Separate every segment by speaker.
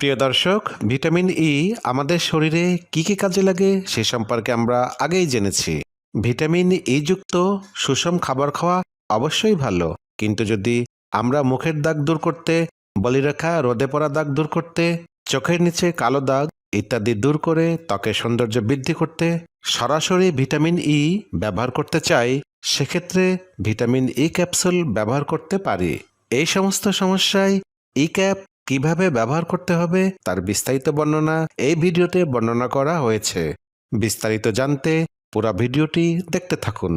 Speaker 1: প্রিয় দর্শক, vitamin E আমাদের শরীরে কি কি কাজে লাগে সে সম্পর্কে আমরা আগেই জেনেছি। ভিটামিন ই যুক্ত সুষম খাবার খাওয়া অবশ্যই ভালো, কিন্তু যদি আমরা মুখের দাগ দূর করতে বলিরেখা রোদে পড়া দাগ দূর করতে, চোখের নিচে কালো দাগ ইত্যাদি দূর করে ত্বকের সৌন্দর্য বৃদ্ধি করতে সরাসরি ভিটামিন ই ব্যবহার করতে চাই, সেক্ষেত্রে ভিটামিন ই ক্যাপসুল ব্যবহার করতে পারি। এই সমস্ত সমস্যায় ই ক্যাপ কীভাবে ব্যবহার করতে হবে তার বিস্তারিত বর্ণনা এই ভিডিওতে বর্ণনা করা হয়েছে। বিস্তারিত জানতে পুরো ভিডিওটি দেখতে থাকুন।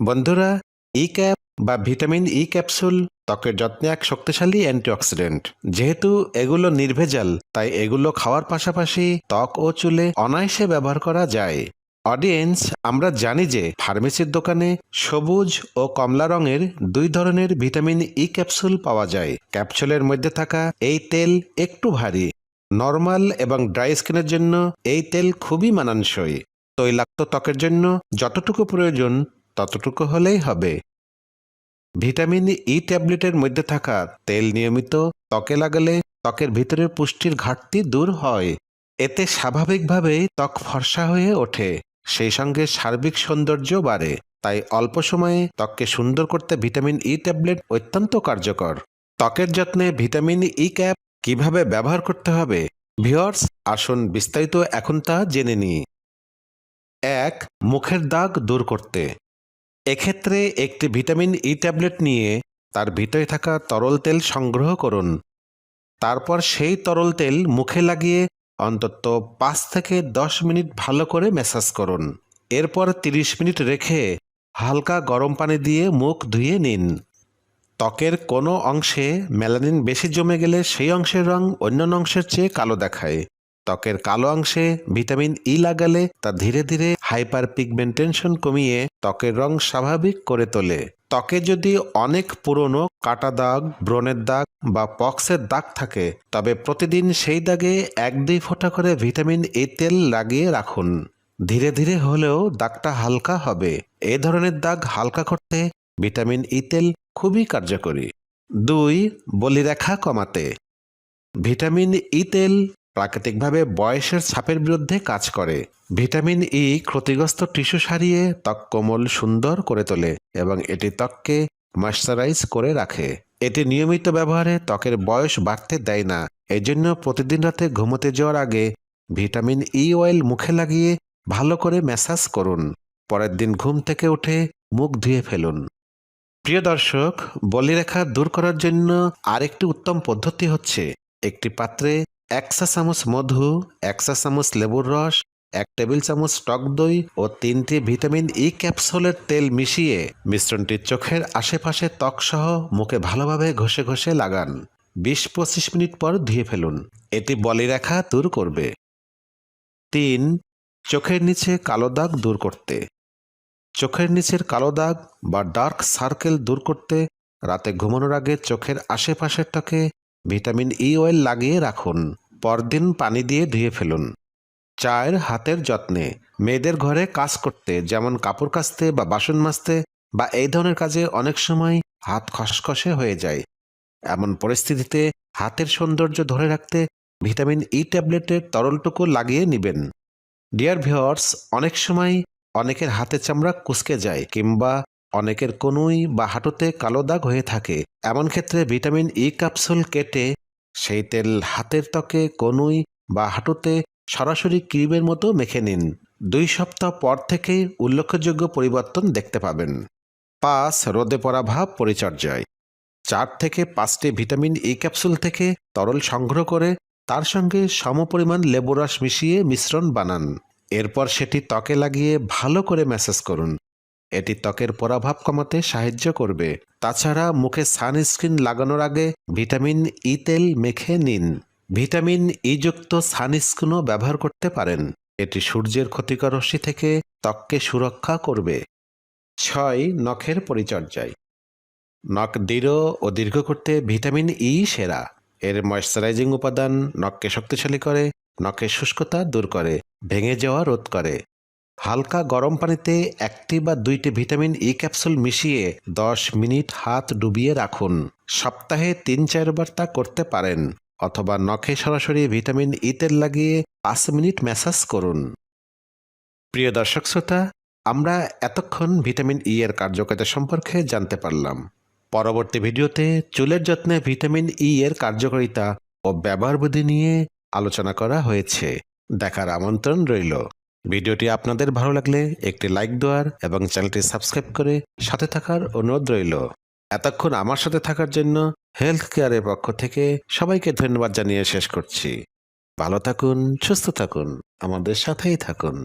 Speaker 1: বন্ধুরা ই ক্যাপ বা ভিটামিন ই ক্যাপসুল ত্বকের যত্নে এক শক্তিশালী অ্যান্টিঅক্সিডেন্ট। যেহেতু এগুলো নির্ভেজাল, তাই এগুলো খাওয়ার পাশাপাশি ত্বক ও চুলে অনায়াসে ব্যবহার করা যায়। অডিয়েন্স আমরা জানি যে ফার্মেসির দোকানে সবুজ ও কমলা রঙের দুই ধরনের ভিটামিন ই ক্যাপসুল পাওয়া যায়। ক্যাপসুলের মধ্যে থাকা এই তেল একটু ভারী। নর্মাল এবং ড্রাই স্কিনের জন্য এই তেল খুবই মানানসই। তৈলাক্ত ত্বকের জন্য যতটুকু প্রয়োজন ততটুকু হলেই হবে। ভিটামিন ই ট্যাবলেটের মধ্যে থাকা তেল নিয়মিত ত্বকে লাগালে ত্বকের ভিতরের পুষ্টির ঘাটতি দূর হয়। এতে স্বাভাবিকভাবেই ত্বক ফর্সা হয়ে ওঠে। সেই সঙ্গে সার্বিক সৌন্দর্য বাড়ে, তাই অল্প সময়ে ত্বককে সুন্দর করতে ভিটামিন ই ট্যাবলেট অত্যন্ত কার্যকর। ত্বকের যত্নে ভিটামিন ই ক্যাপ কীভাবে ব্যবহার করতে হবে? ভিওর্স আসুন বিস্তারিত এখন তা জেনে নিই। এক, মুখের দাগ দূর করতে। এক্ষেত্রে একটি ভিটামিন ই ট্যাবলেট নিয়ে তার ভিতরে থাকা তরল তেল সংগ্রহ করুন। তারপর সেই তরল তেল মুখে লাগিয়ে অন্তত পাঁচ থেকে দশ মিনিট ভালো করে ম্যাসাজ করুন। এরপর তিরিশ মিনিট রেখে হালকা গরম পানি দিয়ে মুখ ধুয়ে নিন। ত্বকের কোনো অংশে মেলানিন বেশি জমে গেলে সেই অংশের রং অন্যান্য অংশের চেয়ে কালো দেখায়। ত্বকের কালো অংশে ভিটামিন ই লাগালে তা ধীরে ধীরে হাইপার পিগমেন্টেশন কমিয়ে ত্বকের রং স্বাভাবিক করে তোলে। ত্বকে যদি অনেক পুরনো কাটা দাগ, ব্রণের দাগ বা পক্সের দাগ থাকে, তবে প্রতিদিন সেই দাগে এক দুই ফোঁটা করে ভিটামিন ই তেল লাগিয়ে রাখুন। ধীরে ধীরে হলেও দাগটা হালকা হবে। এ ধরনের দাগ হালকা করতে ভিটামিন ই তেল খুবই কার্যকরী। দুই, বলিরেখা কমাতে। ভিটামিন ই তেল প্রাকৃতিকভাবে বয়সের ছাপের বিরুদ্ধে কাজ করে। ভিটামিন ই ক্ষতিগ্রস্ত টিস্যু সারিয়ে ত্বক কোমল সুন্দর করে তোলে এবং এটি ত্বককে ময়শ্চারাইজ করে রাখে। এটি নিয়মিত ব্যবহারে ত্বকের বয়স বাড়তে দেয় না। এজন্য প্রতিদিন রাতে ঘুমোতে যাওয়ার আগে ভিটামিন ই অয়েল মুখে লাগিয়ে ভালো করে ম্যাসাজ করুন। পরের দিন ঘুম থেকে উঠে মুখ ধুয়ে ফেলুন। প্রিয় দর্শক বলিরেখা দূর করার জন্য আরেকটি উত্তম পদ্ধতি হচ্ছে একটি পাত্রে এক চা চামচ মধু, এক চা চামচ লেবুর রস এক টেবিল চামচ টক দই ও তিনটি ভিটামিন ই ক্যাপসুলের তেল মিশিয়ে মিশ্রণটি চোখের আশেপাশে ত্বকসহ মুখে ভালোভাবে ঘষে ঘষে লাগান। বিশ পঁচিশ মিনিট পর ধুয়ে ফেলুন। এটি বলি রেখা দূর করবে। তিন, চোখের নিচে কালো দাগ দূর করতে। চোখের নিচের কালো দাগ বা ডার্ক সার্কেল দূর করতে রাতে ঘুমানোর আগে চোখের আশেপাশের ত্বকে ভিটামিন ই অয়েল লাগিয়ে রাখুন। পরদিন পানি দিয়ে ধুয়ে ফেলুন। চায়ের হাতের যত্নে মেয়েদের ঘরে কাজ করতে, যেমন কাপড় কাচতে বা বাসন মাজতে বা এই ধরনের কাজে অনেক সময় হাত খসখসে হয়ে যায়। এমন পরিস্থিতিতে হাতের সৌন্দর্য ধরে রাখতে ভিটামিন ই ট্যাবলেটের তরলটুকু লাগিয়ে নেবেন। ডিয়ার ভিওয়ার্স অনেক সময় অনেকের হাতের চামড়া কুচকে যায় কিংবা অনেকের কনুই বা হাঁটুতে কালো দাগ হয়ে থাকে। এমন ক্ষেত্রে ভিটামিন ই ক্যাপসুল কেটে সেই তেল হাতের ত্বকে কনুই বা হাঁটুতে সরাসরি ক্রিমের মতো মেখে নিন। দুই সপ্তাহ পর থেকেই উল্লেখযোগ্য পরিবর্তন দেখতে পাবেন। পাঁচ, রোদে পড়া ভাব পরিচর্যায়। চার থেকে পাঁচটি ভিটামিন ই ক্যাপসুল থেকে তরল সংগ্রহ করে তার সঙ্গে সমপরিমাণ লেবু রস মিশিয়ে মিশ্রণ বানান। এরপর সেটি ত্বকে লাগিয়ে ভালো করে ম্যাসাজ করুন। এটি ত্বকের পরাভাব কমাতে সাহায্য করবে। তাছাড়া মুখে সানস্ক্রিন লাগানোর আগে ভিটামিন ই তেল মেখে নিন। ভিটামিন ই যুক্ত সানস্ক্রিনও ব্যবহার করতে পারেন। এটি সূর্যের ক্ষতিকর রশ্মি থেকে ত্বককে সুরক্ষা করবে। ছয়, নখের পরিচর্যায়। নখ দৃঢ় ও দীর্ঘ করতে ভিটামিন ই সেরা। এর ময়শ্চারাইজিং উপাদান নখকে শক্তিশালী করে, নখের শুষ্কতা দূর করে, ভেঙে যাওয়া রোধ করে। হালকা গরম পানিতে একটি বা দুইটি ভিটামিন ই ক্যাপসুল মিশিয়ে দশ মিনিট হাত ডুবিয়ে রাখুন। সপ্তাহে তিন চারবার তা করতে পারেন। অথবা নখে সরাসরি ভিটামিন ই তেল লাগিয়ে পাঁচ মিনিট ম্যাসাজ করুন। প্রিয় দর্শক শ্রোতা, আমরা এতক্ষণ ভিটামিন ই এর কার্যকারিতা সম্পর্কে জানতে পারলাম। পরবর্তী ভিডিওতে চুলের যত্নে ভিটামিন ই এর কার্যকারিতা ও ব্যবহার বিধি নিয়ে আলোচনা করা হয়েছে। দেখার আমন্ত্রণ রইল। ভিডিওটি আপনাদের ভালো লাগলে একটি লাইক দেওয়ার এবং চ্যানেলটি সাবস্ক্রাইব করে সাথে থাকার অনুরোধ রইল। এতক্ষণ আমার সাথে থাকার জন্য হেলথ কেয়ারের পক্ষ থেকে সবাইকে ধন্যবাদ জানিয়ে শেষ করছি। ভালো থাকুন, সুস্থ থাকুন, আমাদের সাথেই থাকুন।